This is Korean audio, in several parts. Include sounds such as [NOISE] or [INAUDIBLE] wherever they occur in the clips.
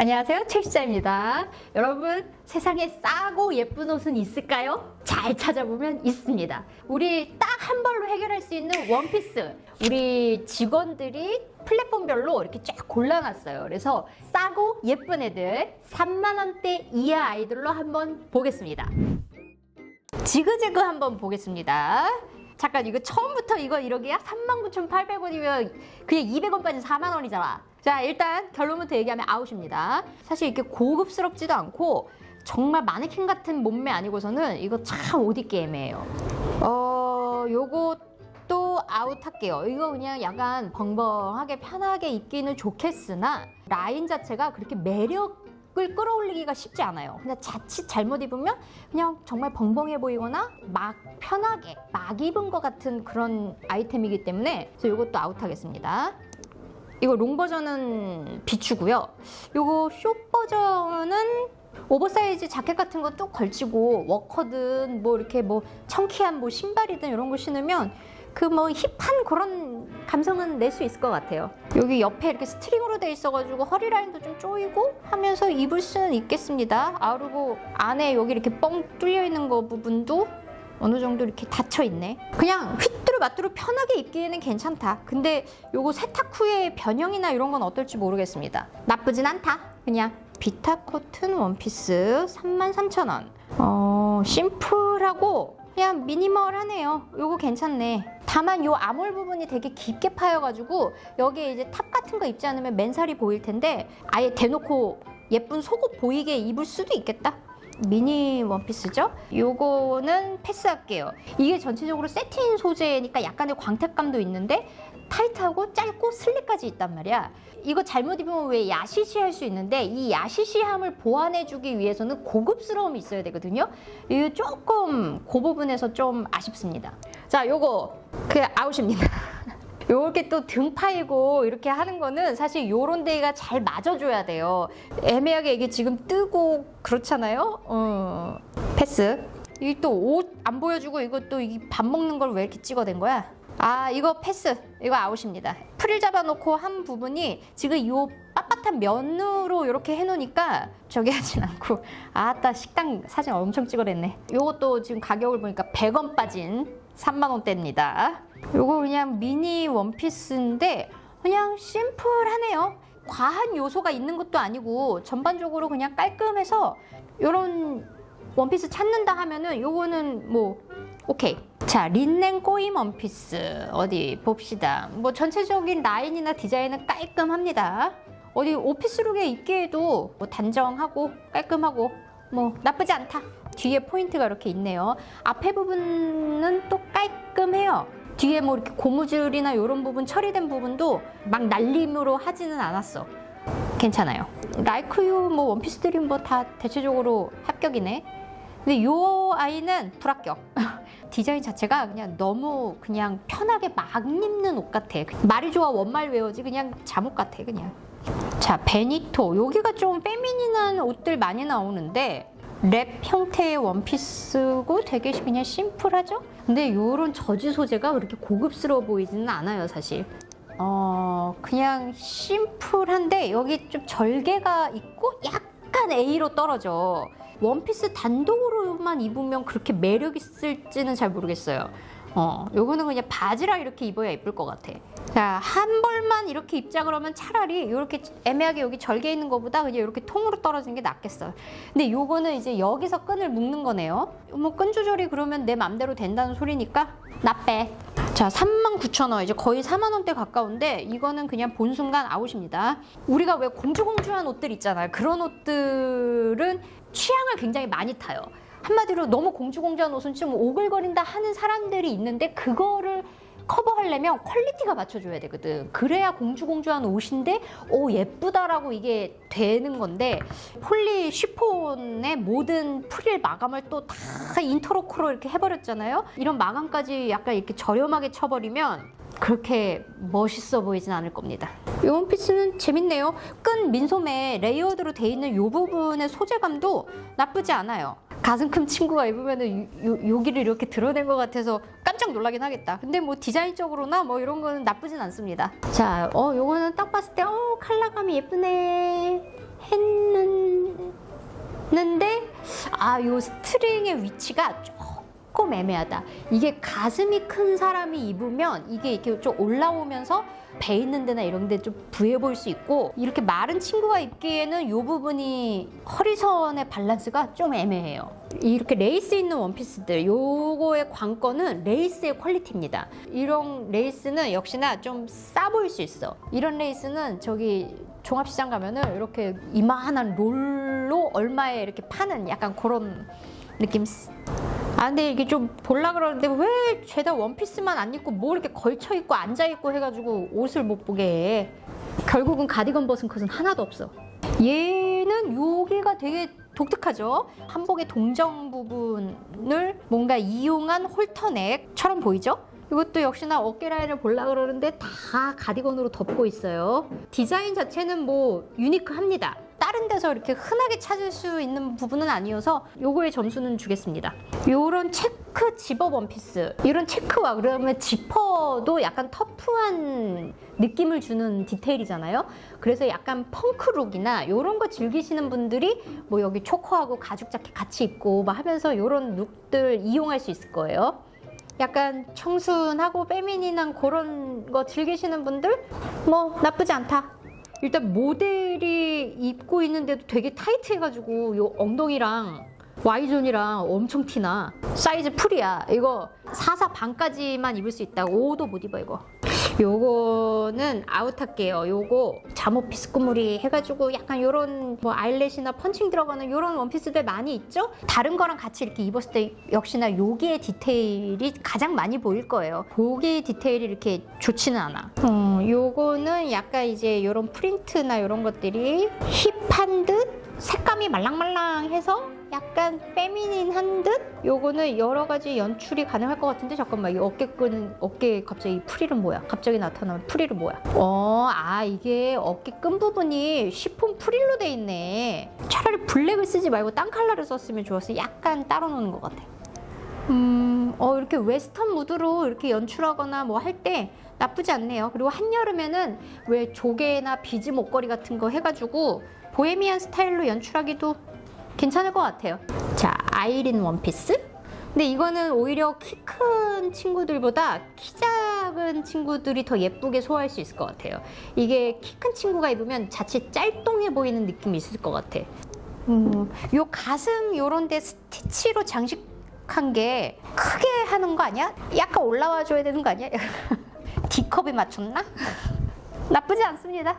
안녕하세요. 최시자입니다. 여러분, 세상에 싸고 예쁜 옷은 있을까요? 잘 찾아보면 있습니다. 우리 딱 한 벌로 해결할 수 있는 원피스. 우리 직원들이 플랫폼별로 이렇게 쫙 골라놨어요. 그래서 싸고 예쁜 애들 3만원대 이하 아이들로 한번 보겠습니다. 지그재그 한번 보겠습니다. 잠깐 이거 처음부터 이거 이러기야? 39,800원이면 그냥 200원 빠진 4만 원이잖아. 자 일단 결론부터 얘기하면 아웃입니다. 사실 이렇게 고급스럽지도 않고 정말 마네킹 같은 몸매 아니고서는 이거 참 옷 입기 애매해요. 어 요것도 아웃할게요. 이거 그냥 약간 벙벙하게 편하게 입기는 좋겠으나 라인 자체가 그렇게 매력 을 끌어올리기가 쉽지 않아요. 그냥 자칫 잘못 입으면 그냥 정말 벙벙해 보이거나 막 편하게 막 입은 것 같은 그런 아이템이기 때문에 그래서 이것도 아웃하겠습니다. 이거 롱 버전은 비추고요. 이거 숏 버전은 오버사이즈 자켓 같은 거뚝 걸치고 워커든 뭐 이렇게 뭐 청키한 뭐 신발이든 이런 거 신으면 그 뭐 힙한 그런 감성은 낼 수 있을 것 같아요. 여기 옆에 이렇게 스트링으로 돼 있어가지고 허리 라인도 좀 조이고 하면서 입을 수는 있겠습니다. 아 그리고 안에 여기 이렇게 뻥 뚫려 있는 거 부분도 어느 정도 이렇게 닫혀 있네. 그냥 휘뚜루 마뚜루 편하게 입기에는 괜찮다. 근데 요거 세탁 후에 변형이나 이런 건 어떨지 모르겠습니다. 나쁘진 않다. 그냥 비타 코튼 원피스 33,000원. 어, 심플하고 그냥 미니멀하네요. 요거 괜찮네. 다만 요 암홀 부분이 되게 깊게 파여가지고 여기에 이제 탑 같은 거 입지 않으면 맨살이 보일 텐데 아예 대놓고 예쁜 속옷 보이게 입을 수도 있겠다. 미니 원피스죠? 요거는 패스할게요. 이게 전체적으로 세틴 소재니까 약간의 광택감도 있는데 타이트하고 짧고 슬릭까지 있단 말이야. 이거 잘못 입으면 왜 야시시할 수 있는데 이 야시시함을 보완해주기 위해서는 고급스러움이 있어야 되거든요. 이거 조금 그 부분에서 좀 아쉽습니다. 자, 요거 그 아웃입니다. [LAUGHS] 요렇게 또 등 파이고 이렇게 하는 거는 사실 요런 데가 잘 맞아줘야 돼요. 애매하게 이게 지금 뜨고 그렇잖아요. 어, 패스. 이 또 옷 안 보여주고 이것도 이밥 먹는 걸 왜 이렇게 찍어댄 거야? 아 이거 패스. 이거 아웃입니다. 풀을 잡아놓고 한 부분이 지금 요 빳빳한 면으로 이렇게 해놓으니까 저기 하진 않고 아따 식당 사진 엄청 찍어냈네. 요것도 지금 가격을 보니까 100원 빠진 3만 원대입니다. 요거 그냥 미니 원피스인데 그냥 심플하네요. 과한 요소가 있는 것도 아니고 전반적으로 그냥 깔끔해서 요런 원피스 찾는다 하면은 요거는 뭐 오케이. 자, 린넨 꼬임 원피스 어디 봅시다. 뭐 전체적인 라인이나 디자인은 깔끔합니다. 어디 오피스룩에 입기에도 뭐 단정하고 깔끔하고 뭐 나쁘지 않다. 뒤에 포인트가 이렇게 있네요. 앞에 부분은 또 깔끔해요. 뒤에 뭐 이렇게 고무줄이나 이런 부분 처리된 부분도 막 날림으로 하지는 않았어. 괜찮아요. 라이크유 뭐 원피스들이 뭐다 대체적으로 합격이네. 근데 요 아이는 불합격. [LAUGHS] 디자인 자체가 그냥 너무 그냥 편하게 막 입는 옷 같아. 말이 좋아 원말 외워지 그냥 잠옷 같아 그냥. 자 베니토 여기가 좀 페미닌한 옷들 많이 나오는데 랩 형태의 원피스고 되게 그냥 심플하죠? 근데 요런 저지 소재가 그렇게 고급스러워 보이지는 않아요 사실. 어 그냥 심플한데 여기 좀 절개가 있고 약간 A로 떨어져. 원피스 단독으로만 입으면 그렇게 매력 있을지는 잘 모르겠어요. 어, 요거는 그냥 바지랑 이렇게 입어야 예쁠 것 같아. 자, 한 벌만 이렇게 입자 그러면 차라리 이렇게 애매하게 여기 절개 있는 것보다 그냥 이렇게 통으로 떨어지는 게 낫겠어요. 근데 요거는 이제 여기서 끈을 묶는 거네요. 뭐 끈 조절이 그러면 내 맘대로 된다는 소리니까 나빼. 자, 39,000원. 이제 거의 4만 원대 가까운데 이거는 그냥 본 순간 아웃입니다. 우리가 왜 공주공주한 옷들 있잖아요. 그런 옷들은 취향을 굉장히 많이 타요. 한마디로 너무 공주공주한 옷은 좀 오글거린다 하는 사람들이 있는데 그거를 커버하려면 퀄리티가 맞춰줘야 되거든. 그래야 공주공주한 옷인데 오 예쁘다라고 이게 되는 건데 폴리 쉬폰의 모든 프릴 마감을 또 다 인터로크로 이렇게 해버렸잖아요. 이런 마감까지 약간 이렇게 저렴하게 쳐버리면 그렇게 멋있어 보이진 않을 겁니다. 이 원피스는 재밌네요. 끈 민소매 레이어드로 돼 있는 이 부분의 소재감도 나쁘지 않아요. 가슴 큰 친구가 입으면은 요, 여기를 이렇게 드러낸 것 같아서 깜짝 놀라긴 하겠다. 근데 뭐 디자인적으로나 뭐 이런 거는 나쁘진 않습니다. 자, 어, 요거는 딱 봤을 때, 어, 컬러감이 예쁘네. 했는, 는데, 아, 요 스트링의 위치가 조금 애매하다. 이게 가슴이 큰 사람이 입으면 이게 이렇게 좀 올라오면서 배 있는 데나 이런 데 좀 부해 보일 수 있고 이렇게 마른 친구가 입기에는 이 부분이 허리선의 밸런스가 좀 애매해요. 이렇게 레이스 있는 원피스들 요거의 관건은 레이스의 퀄리티입니다. 이런 레이스는 역시나 좀 싸 보일 수 있어. 이런 레이스는 저기 종합시장 가면은 이렇게 이만한 롤로 얼마에 이렇게 파는 약간 그런 느낌. 아 근데 이게 좀 볼라 그러는데 왜 죄다 원피스만 안 입고 뭐 이렇게 걸쳐 입고 앉아 입고 해가지고 옷을 못 보게 해. 결국은 가디건 벗은 컷은 하나도 없어. 얘는 여기가 되게 독특하죠. 한복의 동정 부분을 뭔가 이용한 홀터넥처럼 보이죠? 이것도 역시나 어깨 라인을 볼라 그러는데 다 가디건으로 덮고 있어요. 디자인 자체는 뭐 유니크합니다. 다른 데서 이렇게 흔하게 찾을 수 있는 부분은 아니어서 요거의 점수는 주겠습니다. 요런 체크 집업 원피스 이런 체크와 그러면 지퍼도 약간 터프한 느낌을 주는 디테일이잖아요. 그래서 약간 펑크룩이나 요런 거 즐기시는 분들이 뭐 여기 초코하고 가죽 자켓 같이 입고 막 하면서 요런 룩들 이용할 수 있을 거예요. 약간 청순하고 페미닌한 그런 거 즐기시는 분들 뭐 나쁘지 않다. 일단 모델이 입고 있는데도 되게 타이트해가지고 요 엉덩이랑 Y존이랑 엄청 티나. 사이즈 풀이야. 이거 44 반까지만 입을 수 있다. 5도 못 입어 이거 요거는 아웃할게요. 요거 잠옷 비스꾸무리 해가지고 약간 요런 뭐 아일렛이나 펀칭 들어가는 요런 원피스들 많이 있죠? 다른 거랑 같이 이렇게 입었을 때 역시나 요기의 디테일이 가장 많이 보일 거예요. 요기 디테일이 이렇게 좋지는 않아. 음, 요거는 약간 이제 요런 프린트나 요런 것들이 힙한 듯 색감이 말랑말랑해서 약간 페미닌한 듯? 요거는 여러 가지 연출이 가능할 것 같은데 잠깐만 이 어깨 끈 어깨 갑자기 이 프릴은 뭐야? 갑자기 나타나는 프릴은 뭐야? 어, 아 이게 어깨 끈 부분이 시폰 프릴로 돼 있네. 차라리 블랙을 쓰지 말고 딴 컬러를 썼으면 좋았어. 약간 따로 노는 것 같아. 음, 어, 이렇게 웨스턴 무드로 이렇게 연출하거나 뭐 할 때 나쁘지 않네요. 그리고 한여름에는 왜 조개나 비즈 목걸이 같은 거 해가지고 보헤미안 스타일로 연출하기도 괜찮을 것 같아요. 자, 아이린 원피스. 근데 이거는 오히려 키 큰 친구들보다 키 작은 친구들이 더 예쁘게 소화할 수 있을 것 같아요. 이게 키 큰 친구가 입으면 자칫 짤똥해 보이는 느낌이 있을 것 같아. 음, 요 가슴 요런 데 스티치로 장식한 게 크게 하는 거 아니야? 약간 올라와 줘야 되는 거 아니야? [LAUGHS] D컵에 맞췄나? [LAUGHS] 나쁘지 않습니다.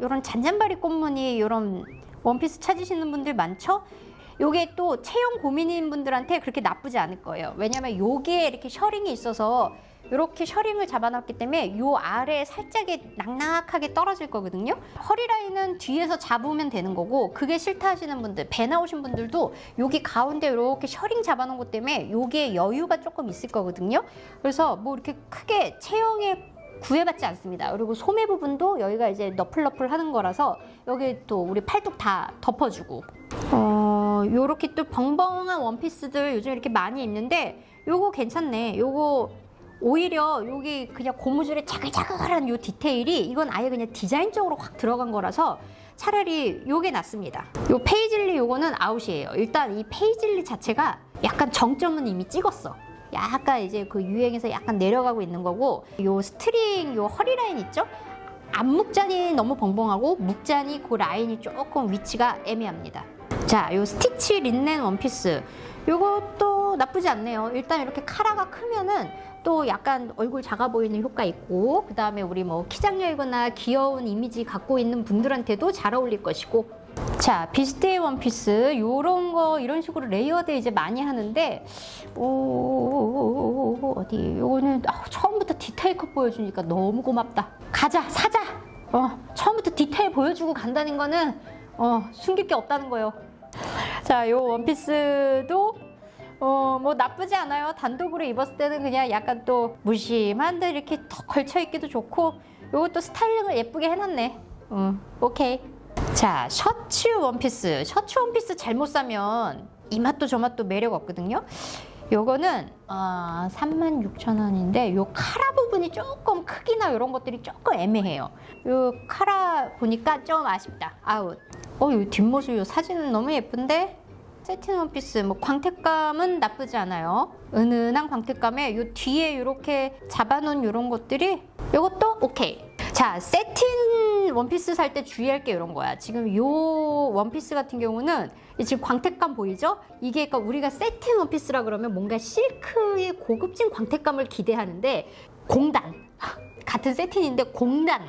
요런 잔잔바리 꽃무늬 요런 원피스 찾으시는 분들 많죠? 요게 또 체형 고민인 분들한테 그렇게 나쁘지 않을 거예요. 왜냐면 요게 이렇게 셔링이 있어서 이렇게 셔링을 잡아놨기 때문에 요 아래 살짝에 낙낙하게 떨어질 거거든요. 허리 라인은 뒤에서 잡으면 되는 거고 그게 싫다 하시는 분들, 배 나오신 분들도 여기 가운데 이렇게 셔링 잡아놓은 것 때문에 요게 여유가 조금 있을 거거든요. 그래서 뭐 이렇게 크게 체형에 구애받지 않습니다. 그리고 소매 부분도 여기가 이제 너플너플 하는 거라서 여기 또 우리 팔뚝 다 덮어주고 어 요렇게 또 벙벙한 원피스들 요즘 이렇게 많이 입는데 요거 괜찮네. 요거 오히려 여기 그냥 고무줄에 자글자글한 요 디테일이 이건 아예 그냥 디자인적으로 확 들어간 거라서 차라리 요게 낫습니다. 요 페이즐리 요거는 아웃이에요. 일단 이 페이즐리 자체가 약간 정점은 이미 찍었어. 약간 이제 그 유행에서 약간 내려가고 있는 거고 요 스트링 요 허리 라인 있죠? 앞목잔이 너무 벙벙하고 목잔이 그 라인이 조금 위치가 애매합니다. 자, 요 스티치 린넨 원피스 요것도 나쁘지 않네요. 일단 이렇게 카라가 크면은 또 약간 얼굴 작아 보이는 효과 있고 그 다음에 우리 뭐 키장렬거나 귀여운 이미지 갖고 있는 분들한테도 잘 어울릴 것이고 자 비스테이 원피스 요런 거 이런 식으로 레이어드 이제 많이 하는데 오 어디 요거는 아, 처음부터 디테일 컷 보여주니까 너무 고맙다 가자 사자 어 처음부터 디테일 보여주고 간다는 거는 어 숨길 게 없다는 거예요 자 요 원피스도 어, 뭐 나쁘지 않아요. 단독으로 입었을 때는 그냥 약간 또 무심한데 이렇게 더 걸쳐 입기도 좋고 요것도 스타일링을 예쁘게 해놨네. 음, 오케이. 자, 셔츠 원피스. 셔츠 원피스 잘못 사면 이 맛도 저 맛도 매력 없거든요. 요거는 어, 36,000원인데 요 카라 부분이 조금 크기나 이런 것들이 조금 애매해요. 요 카라 보니까 좀 아쉽다. 아웃. 어, 요 뒷모습 요 사진은 너무 예쁜데 세틴 원피스 뭐 광택감은 나쁘지 않아요. 은은한 광택감에 요 뒤에 이렇게 잡아놓은 이런 것들이 이것도 오케이. 자 세틴 원피스 살 때 주의할 게 이런 거야. 지금 요 원피스 같은 경우는 이 지금 광택감 보이죠? 이게 그러니까 우리가 세틴 원피스라 그러면 뭔가 실크의 고급진 광택감을 기대하는데 공단 같은 세틴인데 공단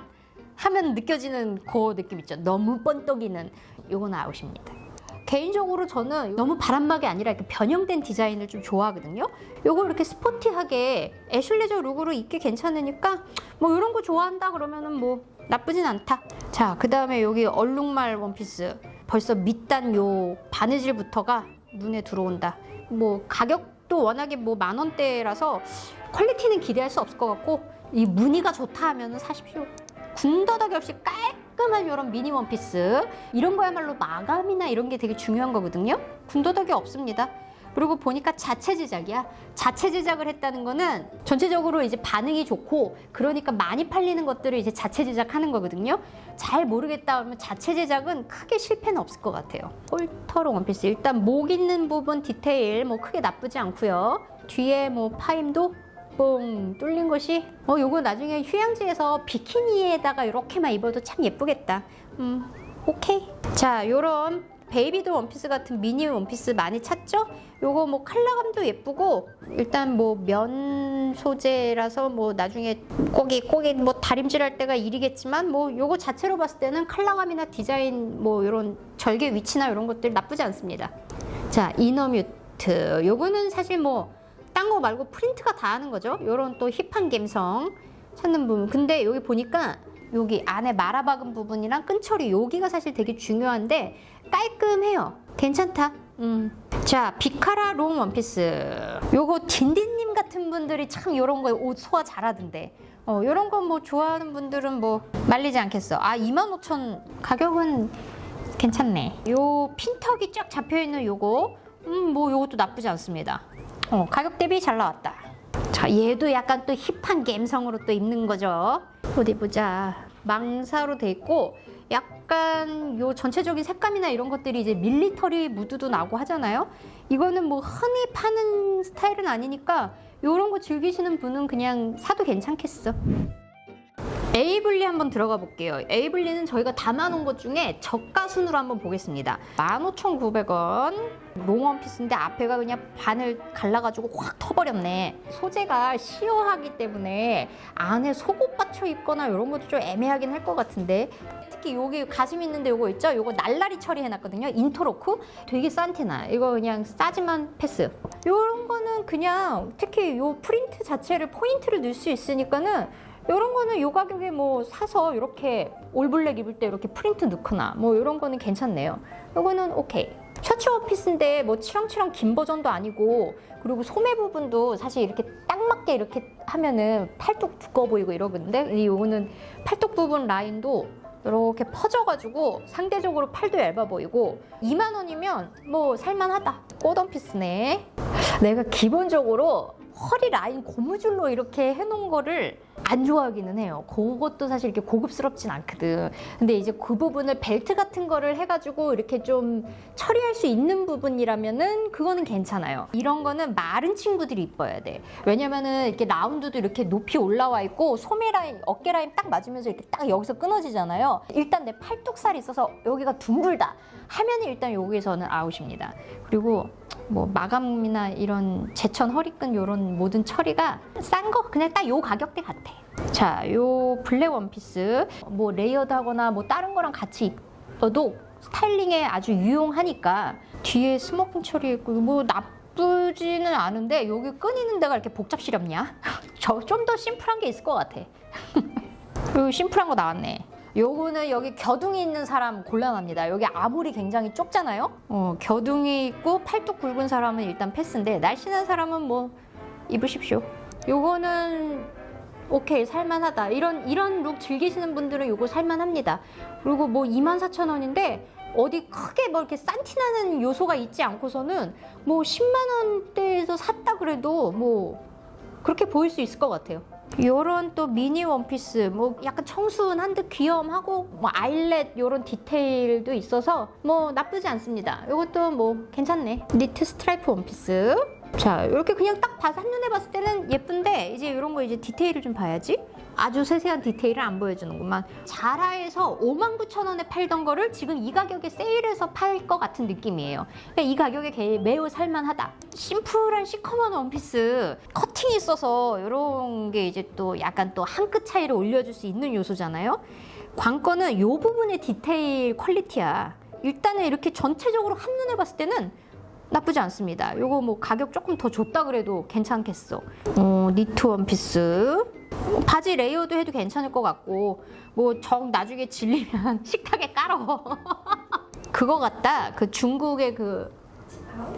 하면 느껴지는 그 느낌 있죠. 너무 번떡이는 요건 아웃입니다. 개인적으로 저는 너무 바람막이 아니라 이렇게 변형된 디자인을 좀 좋아하거든요. 요거 이렇게 스포티하게 애슐레저 룩으로 입기 괜찮으니까 뭐 이런 거 좋아한다 그러면은 뭐 나쁘진 않다. 자, 그 다음에 여기 얼룩말 원피스. 벌써 밑단 요 바느질부터가 눈에 들어온다. 뭐 가격도 워낙에 뭐 만 원대라서 퀄리티는 기대할 수 없을 것 같고 이 무늬가 좋다 하면은 사십시오. 군더더기 없이 깔끔한 이런 미니 원피스 이런 거야말로 마감이나 이런 게 되게 중요한 거거든요. 군더더기 없습니다. 그리고 보니까 자체 제작이야. 자체 제작을 했다는 거는 전체적으로 이제 반응이 좋고 그러니까 많이 팔리는 것들을 이제 자체 제작하는 거거든요. 잘 모르겠다 하면 자체 제작은 크게 실패는 없을 것 같아요. 폴터로 원피스 일단 목 있는 부분 디테일 뭐 크게 나쁘지 않고요. 뒤에 뭐 파임도 뽕 뚫린 것이 어 요거 나중에 휴양지에서 비키니에다가 이렇게만 입어도 참 예쁘겠다. 음 오케이. 자 요런 베이비도 원피스 같은 미니 원피스 많이 찾죠? 요거 뭐 컬러감도 예쁘고 일단 뭐 면 소재라서 뭐 나중에 꼭이 꼭이 뭐 다림질할 때가 일이겠지만 뭐 요거 자체로 봤을 때는 컬러감이나 디자인 뭐 요런 절개 위치나 이런 것들 나쁘지 않습니다. 자 이너뮤트 요거는 사실 뭐 딴 거 말고 프린트가 다 하는 거죠. 요런 또 힙한 감성 찾는 부분. 근데 여기 보니까 여기 안에 말아박은 부분이랑 끈처리 여기가 사실 되게 중요한데 깔끔해요. 괜찮다. 음. 자, 비카라 롱 원피스. 요거 딘딘님 같은 분들이 참 요런 거에 옷 소화 잘하던데. 어, 요런 거 뭐 좋아하는 분들은 뭐 말리지 않겠어. 아, 25,000 가격은 괜찮네. 요 핀턱이 쫙 잡혀 있는 요거. 음, 뭐 요것도 나쁘지 않습니다. 어, 가격 대비 잘 나왔다. 자, 얘도 약간 또 힙한 감성으로 또 입는 거죠. 어디 보자. 망사로 돼 있고 약간 요 전체적인 색감이나 이런 것들이 이제 밀리터리 무드도 나고 하잖아요. 이거는 뭐 흔히 파는 스타일은 아니니까 요런 거 즐기시는 분은 그냥 사도 괜찮겠어. 에이블리 한번 들어가 볼게요. 에이블리는 저희가 담아놓은 것 중에 저가 순으로 한번 보겠습니다. 15,900원. 롱원 피스인데 앞에가 그냥 반을 갈라가지고 확 터버렸네. 소재가 시어하기 때문에 안에 속옷 받쳐 입거나 이런 것도 좀 애매하긴 할 것 같은데 특히 여기 가슴 있는데 요거 있죠? 요거 날라리 처리해놨거든요. 인터로크 되게 싼 티나. 이거 그냥 싸지만 패스. 요런 거는 그냥 특히 요 프린트 자체를 포인트를 넣을 수 있으니까는 이런 거는 요 가격에 뭐 사서 이렇게 올블랙 입을 때 이렇게 프린트 넣거나 뭐 이런 거는 괜찮네요. 요거는 오케이. 셔츠 원피스인데 뭐 치렁치렁 긴 버전도 아니고 그리고 소매 부분도 사실 이렇게 딱 맞게 이렇게 하면은 팔뚝 두꺼워 보이고 이러는데 이 요거는 팔뚝 부분 라인도 이렇게 퍼져가지고 상대적으로 팔도 얇아 보이고 2만 원이면 뭐 살만하다. 꽃원피스네. 내가 기본적으로 허리 라인 고무줄로 이렇게 해놓은 거를 안 좋아하기는 해요. 그것도 사실 이렇게 고급스럽진 않거든. 근데 이제 그 부분을 벨트 같은 거를 해가지고 이렇게 좀 처리할 수 있는 부분이라면은 그거는 괜찮아요. 이런 거는 마른 친구들이 이뻐야 돼. 왜냐면은 이렇게 라운드도 이렇게 높이 올라와 있고 소매 라인, 어깨 라인 딱 맞으면서 이렇게 딱 여기서 끊어지잖아요. 일단 내 팔뚝살이 있어서 여기가 둥글다 하면은 일단 여기에서는 아웃입니다. 그리고 뭐 마감이나 이런 제천 허리끈 이런 모든 처리가 싼 거 그냥 딱 요 가격대 같아. 자, 요 블랙 원피스 뭐 레이어드하거나 뭐 다른 거랑 같이 입어도 스타일링에 아주 유용하니까 뒤에 스모킹 처리 있고 뭐 나쁘지는 않은데 여기 끈이는 데가 이렇게 복잡시렵냐? [LAUGHS] 저 좀 더 심플한 게 있을 것 같아. [LAUGHS] 요 심플한 거 나왔네. 요거는 여기 겨둥이 있는 사람 곤란합니다. 여기 아무리 굉장히 좁잖아요. 어, 겨둥이 있고 팔뚝 굵은 사람은 일단 패스인데 날씬한 사람은 뭐 입으십시오. 요거는 오케이 살만하다. 이런 이런 룩 즐기시는 분들은 요거 살만합니다. 그리고 뭐 24,000원인데 어디 크게 뭐 이렇게 싼티나는 요소가 있지 않고서는 뭐 10만 원대에서 샀다 그래도 뭐 그렇게 보일 수 있을 것 같아요. 요런 또 미니 원피스 뭐 약간 청순한 듯 귀염하고 뭐 아일렛 요런 디테일도 있어서 뭐 나쁘지 않습니다. 요것도 뭐 괜찮네. 니트 스트라이프 원피스. 자, 이렇게 그냥 딱 봐서 한눈에 봤을 때는 예쁜데 이제 이런 거 이제 디테일을 좀 봐야지. 아주 세세한 디테일을 안 보여주는구만. 자라에서 59,000원에 팔던 거를 지금 이 가격에 세일해서 팔 것 같은 느낌이에요. 그러니까 이 가격에 개- 매우 살만하다. 심플한 시커먼 원피스 커팅이 있어서 이런 게 이제 또 약간 또 한 끗 차이를 올려줄 수 있는 요소잖아요. 관건은 이 부분의 디테일 퀄리티야. 일단은 이렇게 전체적으로 한눈에 봤을 때는 나쁘지 않습니다. 요거 뭐 가격 조금 더 줬다 그래도 괜찮겠어. 어, 니트 원피스. 어, 바지 레이어드 해도 괜찮을 것 같고 뭐 정 나중에 질리면 [LAUGHS] 식탁에 깔어. [LAUGHS] 그거 같다. 그 중국의 그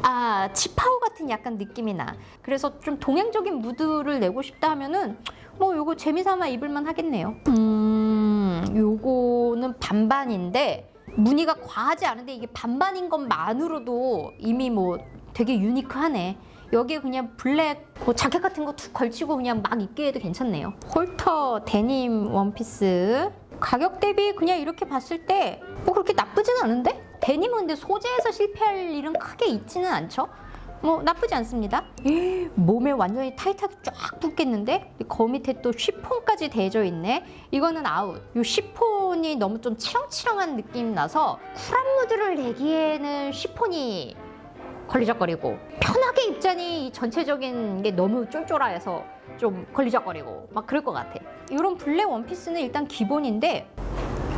아, 치파오 같은 약간 느낌이 나. 그래서 좀 동양적인 무드를 내고 싶다 하면은 뭐 요거 재미삼아 입을만 하겠네요. 음, 요거는 반반인데 무늬가 과하지 않은데 이게 반반인 것만으로도 이미 뭐 되게 유니크하네. 여기에 그냥 블랙 뭐 자켓 같은 거 툭 걸치고 그냥 막 입게 해도 괜찮네요. 홀터 데님 원피스 가격 대비 그냥 이렇게 봤을 때 뭐 그렇게 나쁘진 않은데? 데님은 근데 소재에서 실패할 일은 크게 있지는 않죠. 뭐 나쁘지 않습니다. 몸에 완전히 타이트하게 쫙 붙겠는데 거 밑에 또 쉬폰까지 대져 있네. 이거는 아웃. 이 쉬폰이 너무 좀 치렁치렁한 느낌 나서 쿨한 무드를 내기에는 쉬폰이 걸리적거리고 편하게 입자니 이 전체적인 게 너무 쫄쫄해서 좀 걸리적거리고 막 그럴 것 같아. 이런 블랙 원피스는 일단 기본인데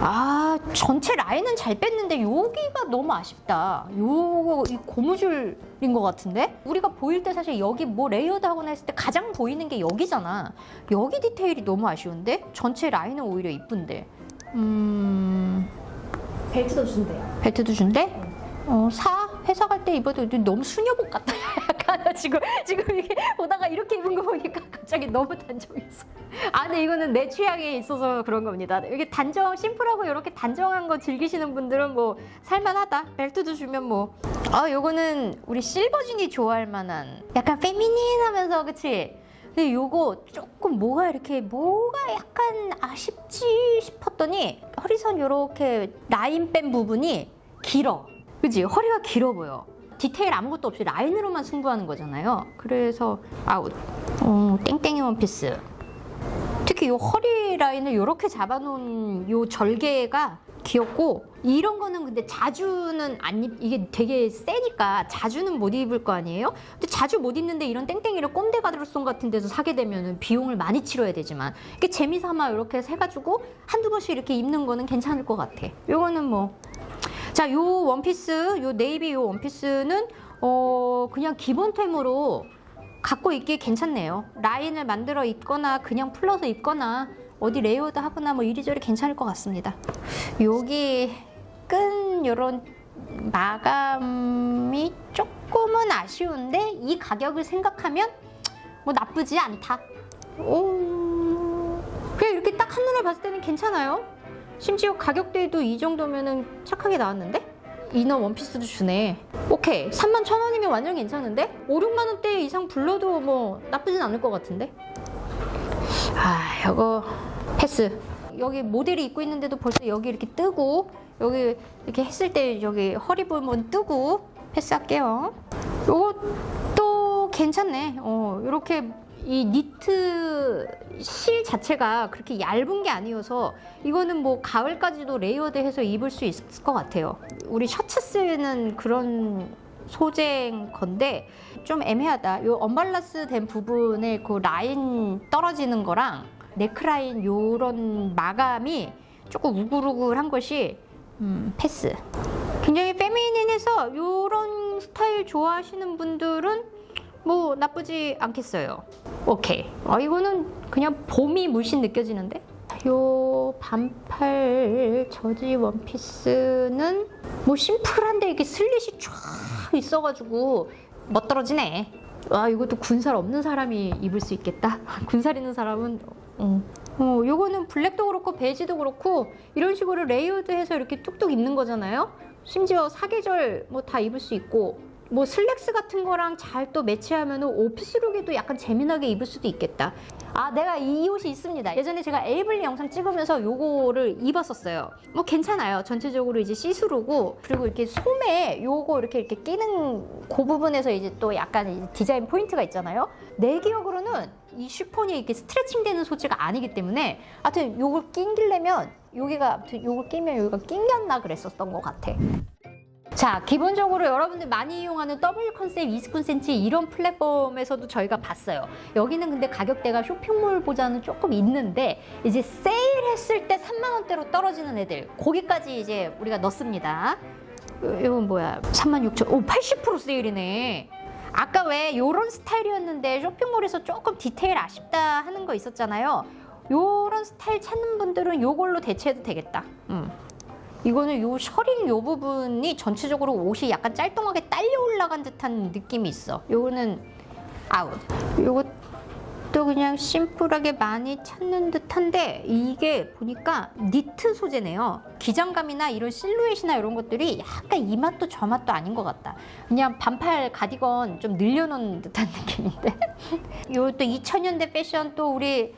아 전체 라인은 잘 뺐는데 여기가 너무 아쉽다. 요거 이 고무줄인 것 같은데 우리가 보일 때 사실 여기 뭐 레이어드 하거나 했을 때 가장 보이는 게 여기잖아. 여기 디테일이 너무 아쉬운데 전체 라인은 오히려 이쁜데. 음 벨트도 준대요. 벨트도 준대? 어, 사? 회사 갈 때 입어도 너무 수녀복 같다. 약간 [LAUGHS] 지금, 지금 이게 보다가 이렇게 입은 거 보니까 갑자기 너무 단정했어. 아, 근데 이거는 내 취향에 있어서 그런 겁니다. 이게 단정, 심플하고 이렇게 단정한 거 즐기시는 분들은 뭐 살만하다. 벨트도 주면 뭐. 아, 요거는 우리 실버진이 좋아할 만한 약간 페미닌하면서, 그치? 근데 요거 조금 뭐가 이렇게 뭐가 약간 아쉽지 싶었더니 허리선 요렇게 라인 뺀 부분이 길어. 그지? 허리가 길어 보여. 디테일 아무것도 없이 라인으로만 승부하는 거잖아요. 그래서 아웃. 어, 땡땡이 원피스. 특히 요 허리 라인을 이렇게 잡아놓은 요 절개가 귀엽고 이런 거는 근데 자주는 안 입, 이게 되게 세니까 자주는 못 입을 거 아니에요? 근데 자주 못 입는데 이런 땡땡이를 꼰대 가드로송 같은 데서 사게 되면은 비용을 많이 치러야 되지만 이게 재미삼아 이렇게 해가지고 한두 번씩 이렇게 입는 거는 괜찮을 것 같아. 요거는 뭐 자, 요 원피스, 요 네이비 요 원피스는 어 그냥 기본템으로 갖고 입기 괜찮네요. 라인을 만들어 입거나 그냥 풀러서 입거나 어디 레이어드 하거나 뭐 이리저리 괜찮을 것 같습니다. 여기 끈 요런 마감이 조금은 아쉬운데 이 가격을 생각하면 뭐 나쁘지 않다. 오, 그냥 이렇게 딱 한눈에 봤을 때는 괜찮아요. 심지어 가격대도 이 정도면은 착하게 나왔는데? 이너 원피스도 주네. 오케이. 3만 천 원이면 완전 괜찮은데? 5, 6만 원대 이상 불러도 뭐 나쁘진 않을 것 같은데? 아, 이거 패스. 여기 모델이 입고 있는데도 벌써 여기 이렇게 뜨고 여기 이렇게 했을 때 여기 허리 부분 뜨고 패스할게요. 요것도 괜찮네. 어, 이렇게 이 니트 실 자체가 그렇게 얇은 게 아니어서 이거는 뭐 가을까지도 레이어드 해서 입을 수 있을 것 같아요. 우리 셔츠 쓰는 그런 소재인 건데 좀 애매하다. 요 언발란스 된 부분에 그 라인 떨어지는 거랑 네크라인 요런 마감이 조금 우글우글한 것이 음, 패스. 굉장히 페미닌해서 요런 스타일 좋아하시는 분들은 뭐 나쁘지 않겠어요. 오케이. 아 이거는 그냥 봄이 물씬 느껴지는데. 요 반팔 저지 원피스는 뭐 심플한데 이게 슬릿이 쫙 있어가지고 멋들어지네. 와 이것도 군살 없는 사람이 입을 수 있겠다. [LAUGHS] 군살 있는 사람은 어. 어, 요거는 블랙도 그렇고 베이지도 그렇고 이런 식으로 레이어드해서 이렇게 뚝뚝 입는 거잖아요. 심지어 사계절 뭐 다 입을 수 있고 뭐 슬랙스 같은 거랑 잘 또 매치하면 오피스룩에도 약간 재미나게 입을 수도 있겠다. 아 내가 이 옷이 있습니다. 예전에 제가 에이블리 영상 찍으면서 요거를 입었었어요. 뭐 괜찮아요. 전체적으로 이제 시스루고 그리고 이렇게 소매 요거 이렇게 이렇게 끼는 그 부분에서 이제 또 약간 이제 디자인 포인트가 있잖아요. 내 기억으로는 이 쉬폰이 이렇게 스트레칭 되는 소재가 아니기 때문에 하여튼 요걸 낑기려면 여기가 아무튼 요걸 끼면 여기가 낑겼나 그랬었던 것 같아 자, 기본적으로 여러분들 많이 이용하는 W 컨셉 29cm 이런 플랫폼에서도 저희가 봤어요. 여기는 근데 가격대가 쇼핑몰보다는 조금 있는데 이제 세일했을 때 3만 원대로 떨어지는 애들 거기까지 이제 우리가 넣습니다. 요- 이건 뭐야? 3만 6천. 오, 80% 세일이네. 아까 왜 요런 스타일이었는데 쇼핑몰에서 조금 디테일 아쉽다 하는 거 있었잖아요. 요런 스타일 찾는 분들은 요걸로 대체해도 되겠다. 음. 이거는 요 셔링 요 부분이 전체적으로 옷이 약간 짤뚱하게 딸려 올라간 듯한 느낌이 있어. 요거는 아웃. 요것도 그냥 심플하게 많이 찾는 듯한데 이게 보니까 니트 소재네요. 기장감이나 이런 실루엣이나 이런 것들이 약간 이 맛도 저 맛도 아닌 것 같다. 그냥 반팔 가디건 좀 늘려놓은 듯한 [LAUGHS] 느낌인데. 요 또 2000년대 패션 또 우리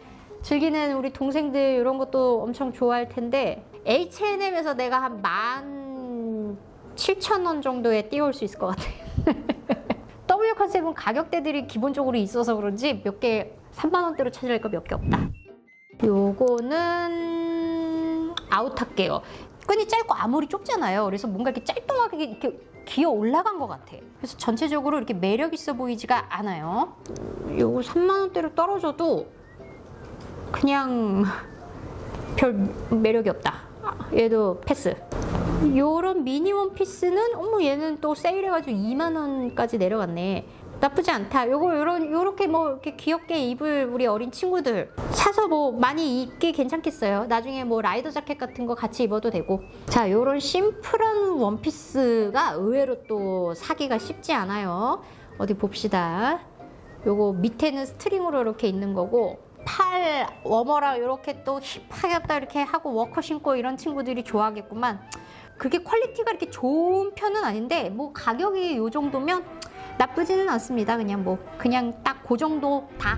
즐기는 우리 동생들 이런 것도 엄청 좋아할 텐데 H&M에서 내가 한 만 칠천 원 정도에 띄울 수 있을 것 같아요. [LAUGHS] W 컨셉은 가격대들이 기본적으로 있어서 그런지 몇 개 3만 원대로 찾아낼 거몇 개 없다. 요거는 아웃할게요. 끈이 짧고 아무리 좁잖아요. 그래서 뭔가 이렇게 짤뚱하게 이렇게 기어 올라간 것 같아. 그래서 전체적으로 이렇게 매력 있어 보이지가 않아요. 요거 3만 원대로 떨어져도 그냥 별 매력이 없다. 아, 얘도 패스. 요런 미니 원피스는 어머 얘는 또 세일해가지고 2만 원까지 내려갔네. 나쁘지 않다. 요거 요런 요렇게 뭐 이렇게 귀엽게 입을 우리 어린 친구들 사서 뭐 많이 입기 괜찮겠어요. 나중에 뭐 라이더 자켓 같은 거 같이 입어도 되고. 자, 요런 심플한 원피스가 의외로 또 사기가 쉽지 않아요. 어디 봅시다. 요거 밑에는 스트링으로 이렇게 있는 거고 팔 워머랑 이렇게 또 힙하게 딱 이렇게 하고 워커 신고 이런 친구들이 좋아하겠구만. 그게 퀄리티가 이렇게 좋은 편은 아닌데 뭐 가격이 요 정도면 나쁘지는 않습니다. 그냥 뭐 그냥 딱 그 정도 다.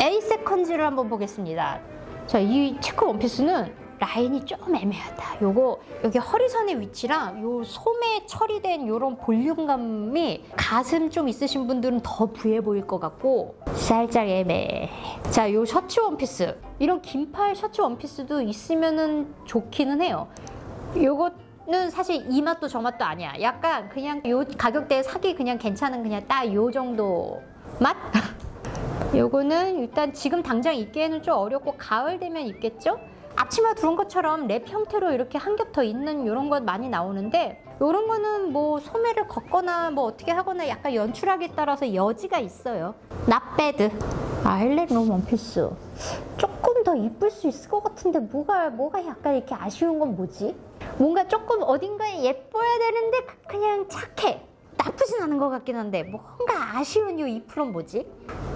A 세컨즈를 한번 보겠습니다. 자, 이 체크 원피스는 라인이 좀 애매하다. 요거 여기 허리선의 위치랑 요 소매 처리된 요런 볼륨감이 가슴 좀 있으신 분들은 더 부해 보일 것 같고 살짝 애매해. 자, 요 셔츠 원피스. 이런 긴팔 셔츠 원피스도 있으면은 좋기는 해요. 요거는 사실 이 맛도 저 맛도 아니야. 약간 그냥 요 가격대에 사기 그냥 괜찮은 그냥 딱 요 정도 맛? [LAUGHS] 요거는 일단 지금 당장 입기에는 좀 어렵고 가을 되면 입겠죠? 앞치마 두른 것처럼 랩 형태로 이렇게 한 겹 더 있는 이런 것 많이 나오는데 이런 거는 뭐 소매를 걷거나 뭐 어떻게 하거나 약간 연출하기에 따라서 여지가 있어요. 낫배드. 아일렛 롬 원피스. 조금 더 이쁠 수 있을 것 같은데 뭐가 뭐가 약간 이렇게 아쉬운 건 뭐지? 뭔가 조금 어딘가에 예뻐야 되는데 그- 그냥 착해. 나쁘진 않은 것 같긴 한데 뭔가 아쉬운 이 이프는 뭐지?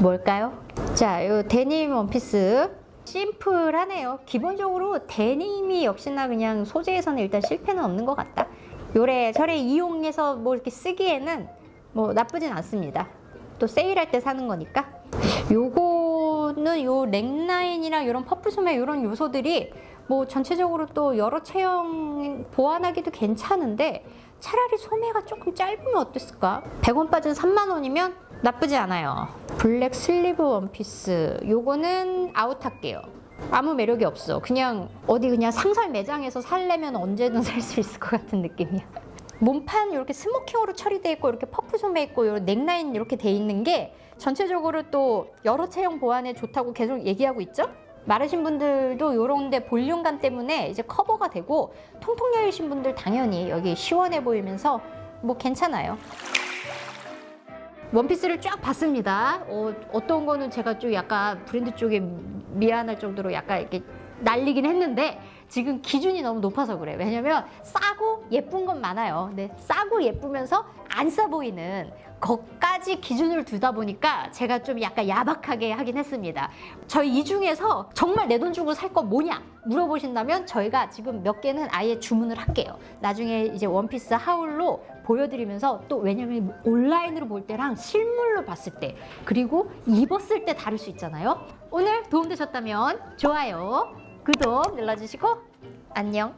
뭘까요? 자, 요 데님 원피스 심플하네요. 기본적으로 데님이 역시나 그냥 소재에서는 일단 실패는 없는 것 같다. 요래 저래 이용해서 뭐 이렇게 쓰기에는 뭐 나쁘진 않습니다. 또 세일할 때 사는 거니까. 요거는 요 넥라인이랑 이런 퍼플 소매 이런 요소들이 뭐 전체적으로 또 여러 체형 보완하기도 괜찮은데 차라리 소매가 조금 짧으면 어땠을까? 100원 빠진 3만 원이면 나쁘지 않아요. 블랙 슬리브 원피스. 요거는 아웃할게요. 아무 매력이 없어. 그냥 어디 그냥 상설 매장에서 살려면 언제든 [LAUGHS] 살 수 있을 것 같은 느낌이야. 몸판 이렇게 스모킹으로 처리돼 있고 이렇게 퍼프 소매 있고 이런 넥라인 이렇게 돼 있는 게 전체적으로 또 여러 체형 보완에 좋다고 계속 얘기하고 있죠? 마르신 분들도 요런데 볼륨감 때문에 이제 커버가 되고 통통 여이신 분들 당연히 여기 시원해 보이면서 뭐 괜찮아요. 원피스를 쫙 봤습니다. 어, 어떤 거는 제가 좀 약간 브랜드 쪽에 미안할 정도로 약간 이렇게 날리긴 했는데 지금 기준이 너무 높아서 그래. 왜냐면 싸고 예쁜 건 많아요. 근데 싸고 예쁘면서 안 싸 보이는 것까지 기준을 두다 보니까 제가 좀 약간 야박하게 하긴 했습니다. 저희 이 중에서 정말 내 돈 주고 살 거 뭐냐 물어보신다면 저희가 지금 몇 개는 아예 주문을 할게요. 나중에 이제 원피스 하울로 보여드리면서 또 왜냐면 온라인으로 볼 때랑 실물로 봤을 때 그리고 입었을 때 다를 수 있잖아요. 오늘 도움되셨다면 좋아요, 구독 눌러주시고 안녕.